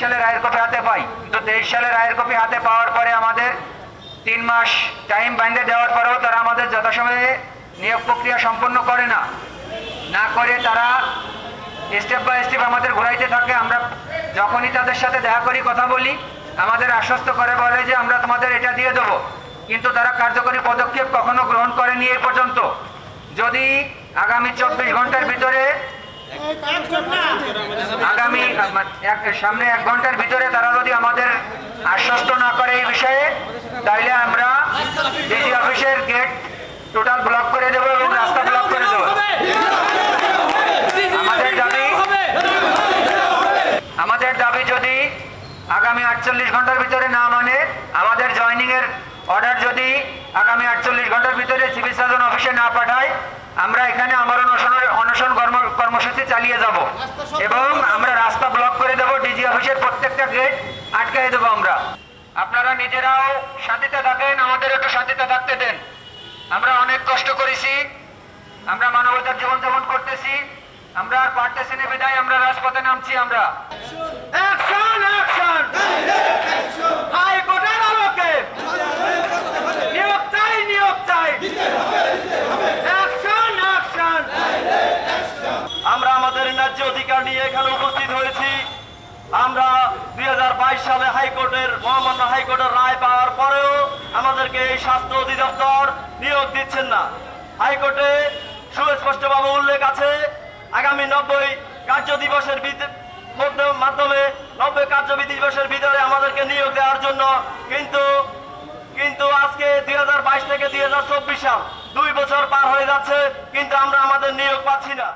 সালে রায়ের কপি হাতে পাই। কিন্তু তেইশ সালে রায়ের কপি হাতে পাওয়ার পরে আমাদের তিন মাস টাইম বাইন্ডে দেওয়ার পরেও তারা আমাদের যথাসময়ে নিয়োগ প্রক্রিয়া সম্পন্ন করে না। না করে তারা স্টেপ বাই স্টেপ আমাদের ঘোরাইতে থাকে। আমরা যখনই তাদের সাথে দেখা করি, কথা বলি, আমাদের আশ্বস্ত করে বলে যে আমরা তোমাদের এটা দিয়ে দেবো। কিন্তু তারা কার্যকরী পদক্ষেপ কখনো গ্রহণ করেনি এই পর্যন্ত। যদি আগামী চব্বিশ ঘণ্টার ভিতরে আগামী সামনে এক ঘণ্টার ভিতরে তারা যদি আমাদের আশ্বস্ত না করে এই বিষয়ে তাহলে আমরা ডিজি অফিসের গেট টোটাল ব্লক করে দেবো এবং রাস্তা ব্লক করে দেবো। আমাদের দাবি আমাদের দাবি যদি আগামী আটচল্লিশ ঘণ্টার ভিতরে না মানে আমাদের জয়নিং এর অর্ডার যদি আগামী আটচল্লিশ ঘণ্টার ভিতরে সিভিল সার্জন অফিসে না পাঠায়, আমরা এখানে আমার অনশনের কর্মসূচি চালিয়ে যাব। এবং আমরা রাস্তা ব্লক করে দেবো ডিজি অফিসের প্রত্যেকটা গেট আটকাই দেবো আমরা। আপনারা নিজেরাও শান্তিতে থাকেন, আমাদের একটু শান্তিতে থাকতে দেন। আমরা অনেক কষ্ট করেছি, আমরা মানবতার জীবনযাপন করতেছি, আমরা আর পারতেছি না বিদায়, আমরা রাজপথে নামছি আমরা। আমরা দু হাজার বাইশ সালে হাইকোর্টের, মহামান্য হাইকোর্টের রায় পাওয়ার পরেও আমাদেরকে এই স্বাস্থ্য অধিদপ্তর নিয়োগ দিচ্ছেন না। হাইকোর্টে সুস্পষ্টভাবে উল্লেখ আছে, আগামী নব্বই কার্য দিবসের মাধ্যমে নব্বই কার্য দিবসের ভিতরে আমাদেরকে নিয়োগ দেওয়ার জন্য কিন্তু কিন্তু আজকে দুই হাজার বাইশ থেকে দুই হাজার চব্বিশ সাল দুই বছর পার হয়ে যাচ্ছে, কিন্তু আমরা আমাদের নিয়োগ পাচ্ছি না।